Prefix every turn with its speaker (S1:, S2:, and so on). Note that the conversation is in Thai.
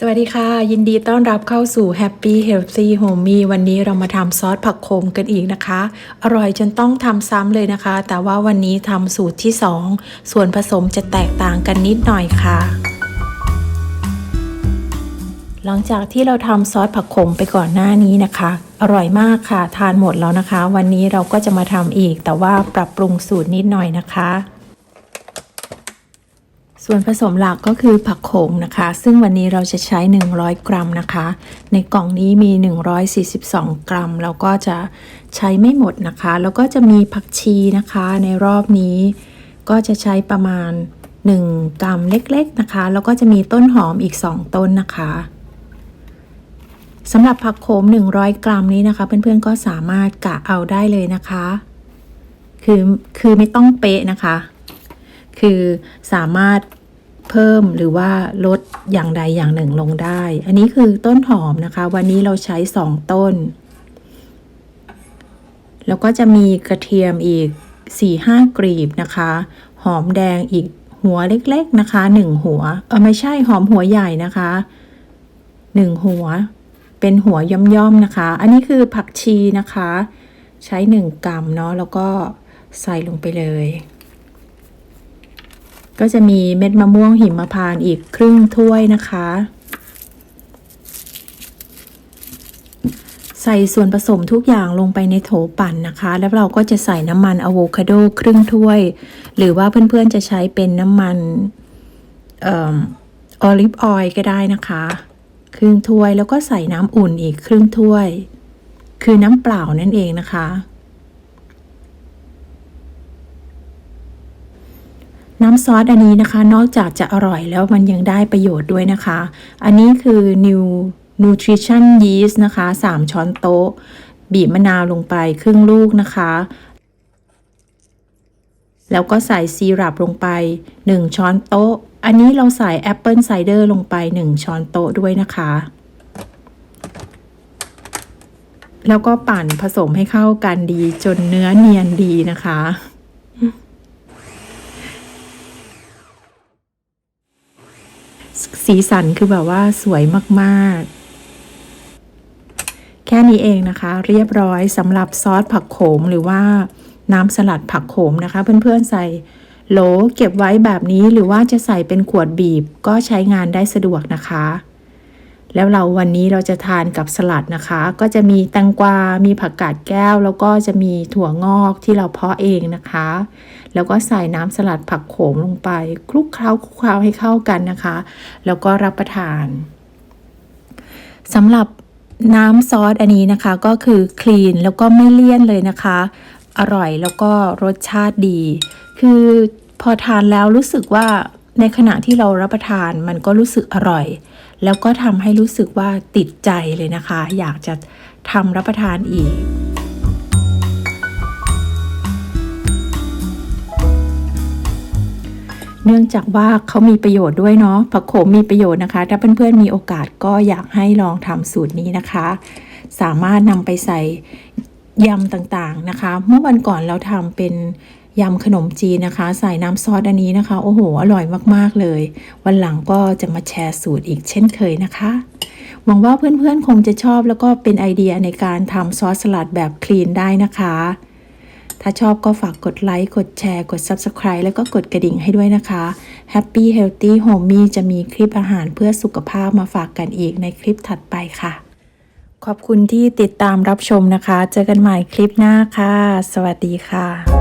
S1: สวัสดีค่ะ ยินดีต้อนรับเข้าสู่ Happy Healthy Homey วันนี้เรามาทำซอสผักโขมกันอีกนะคะ อร่อยจนต้องทำซ้ำเลยนะคะ แต่ว่าวันนี้ทำสูตรที่ 2 ส่วนผสมจะแตกต่างกันนิดหน่อยค่ะ หลังจากที่เราทำซอสผักโขมไปก่อนหน้านี้นะคะ อร่อยมากค่ะ ทานหมดแล้วนะคะ วันนี้เราก็จะมาทำอีก แต่ว่าปรับปรุงสูตรนิดหน่อยนะคะ ส่วนผสมหลักก็คือผักโขมนะคะ ซึ่งวันนี้เราจะใช้ 100 กรัมนะคะ ในกล่องนี้มี 142 กรัม เราก็จะใช้ไม่หมดนะคะ แล้วก็จะมีผักชีนะคะ ในรอบนี้ ก็จะใช้ประมาณ 1 กรัมเล็กๆนะคะ แล้วก็จะมีต้นหอมอีก 2 ต้นนะคะสำหรับผักโขม 100 กรัมนี้นะคะ เพื่อนๆก็สามารถกะเอาได้เลยนะคะ คือคือไม่ต้องเป๊ะนะคะ คือสามารถเพิ่มหรือว่าลดอย่างใดอย่างหนึ่งลงได้ อันนี้คือต้นหอมนะคะ วันนี้เราใช้2ต้น แล้วก็จะมีกระเทียมอีก4-5กรีบนะคะ หอมแดงอีกหัวเล็กๆนะคะ1หัว เออไม่ใช่หอมหัวใหญ่นะคะ1หัว เป็นหัวย่อมๆนะคะ อันนี้คือผักชีนะคะ ใช้1กรัมเนาะแล้วก็ใส่ลงไปเลย ก็จะมีเม็ดมะม่วงหิมพานต์อีกครึ่งถ้วยนะคะ ใส่ส่วนผสมทุกอย่างลงไปในโถปั่นนะคะ แล้วเราก็จะใส่น้ำมันอะโวคาโดครึ่งถ้วย หรือว่าเพื่อนๆจะใช้เป็นน้ำมันออลิฟออยล์ก็ได้นะคะ ครึ่งถ้วยแล้วก็ใส่น้ำอุ่นอีกครึ่งถ้วย คือน้ำเปล่านั่นเองนะคะ น้ำซอสอันนี้นะคะ นอกจากจะอร่อยแล้วมันยังได้ประโยชน์ด้วยนะคะ อันนี้คือ New Nutrition Yeast นะคะ 3 ช้อนโต๊ะ บีบมะนาวลงไปครึ่งลูกนะคะ แล้วก็ใส่ซีรัปลงไป 1 ช้อนโต๊ะ อันนี้เราใส่แอปเปิลไซเดอร์ลงไป 1 ช้อนโต๊ะด้วยนะคะ แล้วก็ปั่นผสมให้เข้ากันดีจนเนื้อเนียนดีนะคะ สีสันคือแบบว่าสวยมากๆ แค่นี้เองนะคะ เรียบร้อยสำหรับซอสผักโขมหรือว่าน้ำสลัดผักโขมนะคะ เพื่อนๆใส่โหลเก็บไว้แบบนี้หรือว่าจะใส่เป็นขวดบีบก็ใช้งานได้สะดวกนะคะ แล้วเราวันนี้เราจะทานกับสลัดนะคะ ก็จะมีแตงกวา มีผักกาดแก้ว แล้วก็จะมีถั่วงอกที่เราเพาะเองนะคะ แล้วก็ใส่น้ำสลัดผักโขมลงไปคลุกเคล้าคลุกเคล้าให้เข้ากันนะคะ แล้วก็รับประทานสำหรับน้ำซอสอันนี้นะคะก็คือคลีนแล้วก็ไม่เลี่ยนเลยนะคะ อร่อยแล้วก็รสชาติดี คือพอทานแล้วรู้สึกว่า ในขณะที่เรารับประทานมันก็รู้สึกอร่อย แล้วก็ทำให้รู้สึกว่าติดใจเลยนะคะ อยากจะทำรับประทานอีกเนื่องจากว่าเขามีประโยชน์ด้วยเนาะ ผักโขมมีประโยชน์นะคะ ถ้าเพื่อนๆมีโอกาสก็อยากให้ลองทำสูตรนี้นะคะ สามารถนำไปใส่ ยำต่างๆนะคะ เมื่อวันก่อนเราทำเป็นยำขนมจีนนะคะ ใส่น้ำซอสอันนี้นะคะ โอ้โห อร่อยมากๆเลย วันหลังก็จะมาแชร์สูตรอีกเช่นเคยนะคะ หวังว่าเพื่อนๆคงจะชอบแล้วก็เป็นไอเดียในการทำซอสสลัดแบบคลีนได้นะคะ ถ้าชอบก็ฝากกดไลค์ กดแชร์ กด Subscribe แล้วก็กดกระดิ่งให้ด้วยนะคะ Happy Healthy Homey จะมีคลิปอาหารเพื่อสุขภาพมาฝากกันอีกในคลิปถัดไปค่ะ ขอบคุณที่ติดตามรับชมนะคะ เจอกันใหม่คลิปหน้าค่ะ สวัสดีค่ะ